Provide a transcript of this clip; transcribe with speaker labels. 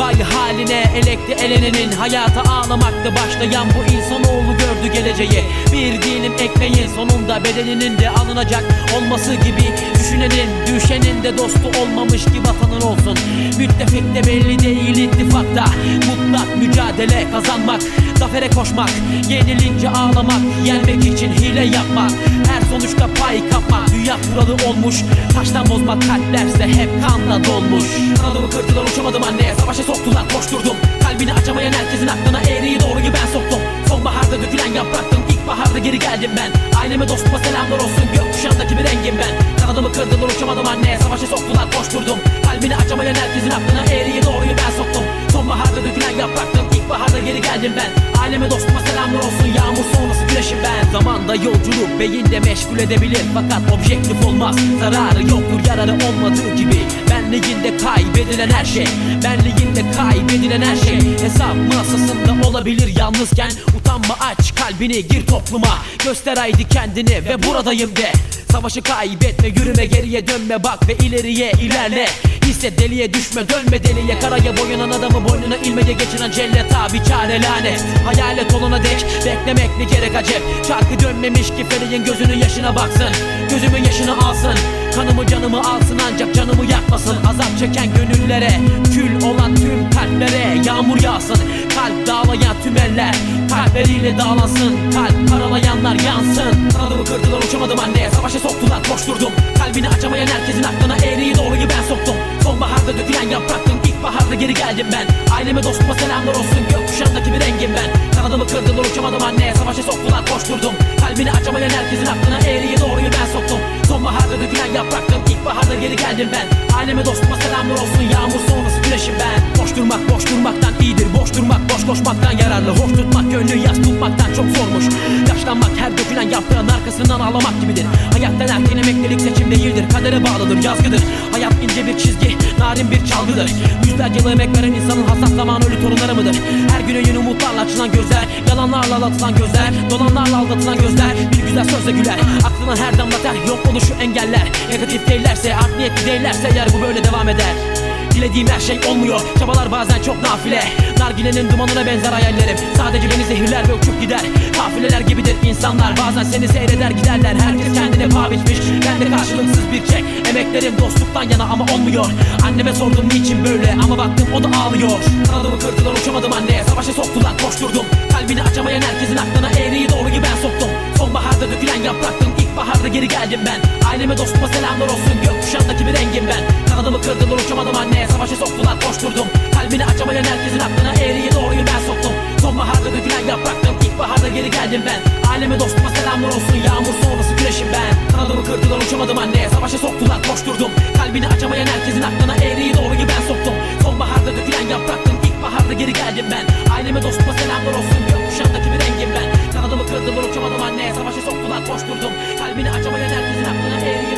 Speaker 1: Vay haline elekti elenenin Hayata ağlamakta başlayan bu insanoğlu gördü geleceği. Bir dilim ekmeğin sonunda bedeninin de alınacak olması gibi Düşünenin düşenin de dostu olmamış ki vatanın olsun. Müttefik de belli değil ittifakta Mutlak mücadele kazanmak Zafere koşmak Yenilince ağlamak Yenmek için hile yapmak sonuçta pay kapmak Dünya kuralı olmuş. Taştan bozmak kalplerse hep kanla dolmuş. Kanadımı kırdılar uçamadım anneye. Savaşa soktular koşturdum. Kalbini açamayan herkesin aklına eğriyi doğruyu ben soktum. Sonbaharda dökülen yapraktım İlkbaharda geri geldim ben. Aileme dostuma selamlar olsun. Gökkuşağındaki bir rengim ben. Kanadımı kırdılar uçamadım anneye. Savaşa soktular koşturdum. Kalbini açamayan herkesin aklına eğriyi doğruyu ben soktum. Sonbaharda dökülen yapraktım İlkbaharda geri geldim ben. Aileme dostuma selamlar olsun Güneşim ben Zamanda yolculuk beyinde meşgul edebilir. Fakat objektif olmaz. Zararı yoktur yararı olmadığı gibi. Benliğinde kaybedilen her şey. Benliğinde kaybedilen her şey. Hesap masasında olabilir yalnızken. Utanma aç kalbini gir topluma. Göster haydi kendini ve buradayım de. Savaşı kaybetme yürüme geriye dönme bak ve ileriye ilerle Hisset deliye düşme dönme deliye. Karaya boyanan adamı boynuna ilmeye geçiren cellet abi çare lanet. Hayalet olana dek beklemek ne gerek acep. Çarkı dönmemiş ki feleğin gözünün yaşına baksın. Gözümün yaşını alsın Kanımı canımı alsın ancak canımı yakmasın. Azap çeken gönüllere Kül olan tüm kalplere Yağmur yağsın. Kalp dağlayan tüm eller Kalpleriyle dağlansın. Kalp karalayanlar yansın. Kanadımı kırdılar uçamadım anneye Savaşa soktular koşturdum Kalbini açamayan herkesin aklına eğriyi doğruyu ben soktum. Sonbaharda dökülen yapraktım İlkbaharda geri geldim ben. Aileme dostuma selamlar olsun Gökkuşağındaki bir rengim ben. Kanadımı kırdılar uçamadım anneye Savaşa soktular koşturdum Kalbini açamayan herkesin aklına eğriyi dökülen yapraktım İlkbaharda geri geldim ben. Aileme dostuma selamlar olsun. Yağmur sonrası güneşim ben. Boş durmak boş durmaktan iyidir. Boş durmak boş koşmaktan yararlı. Hoş tutmak gönlü yaz tutmaktan çok zormuş. Yaşlanmak her dökülen yaprağın arkasından ağlamak gibidir. Hayattan erken emeklilik seçim değildir. Kadere bağlıdır yazgıdır. Hayat ince bir çizgi narin bir çalgıdır. Yüzlerce yıl emek veren insanın hassas zaman ölü torunları mıdır? Her güne yeni umutlarla açılan gözler Yalanlarla aldatılan gözler Dolanlarla aldatılan gözler Bir güzel sözle güler. Aklına her damla ter yok oluşu engeller. Negatif değillerse art niyetli değillerse eğer bu böyle devam eder. Dilediğim her şey olmuyor. Çabalar bazen çok nafile. Nargilenin dumanına benzer hayallerim. Sadece beni zehirler ve uçup gider. Kafileler gibidir insanlar. Bazen seni seyreder giderler. Herkes kendine paha biçmiş. Ben de karşılıksız bir çek. Emeklerim dostluktan yana ama olmuyor. Anneme sordum niçin böyle? Ama baktım o da ağlıyor. Kanadımı kırdılar uçamadım anneye. Savaşa soktular koşturdum Geldim ben. Aileme dostuma selamlar olsun. Gökkuşağındaki bir rengim ben. Kanadımı kırdılar uçamadım anneye. Savaşa soktular koşturdum Kalbini açamayan herkesin aklına eğriyi doğruyu ben soktum. Sonbaharda dökülen yapraktım İlkbaharda geri geldim ben. Aileme dostuma selamlar olsun. Yağmur sonrası güneşim ben. Kanadımı kırdılar uçamadım anneye. Savaşa soktular koşturdum Kalbini açamayan herkesin aklına eğriyi doğruyu ben soktum Kalbini açamayan herkesin aklına eğriyi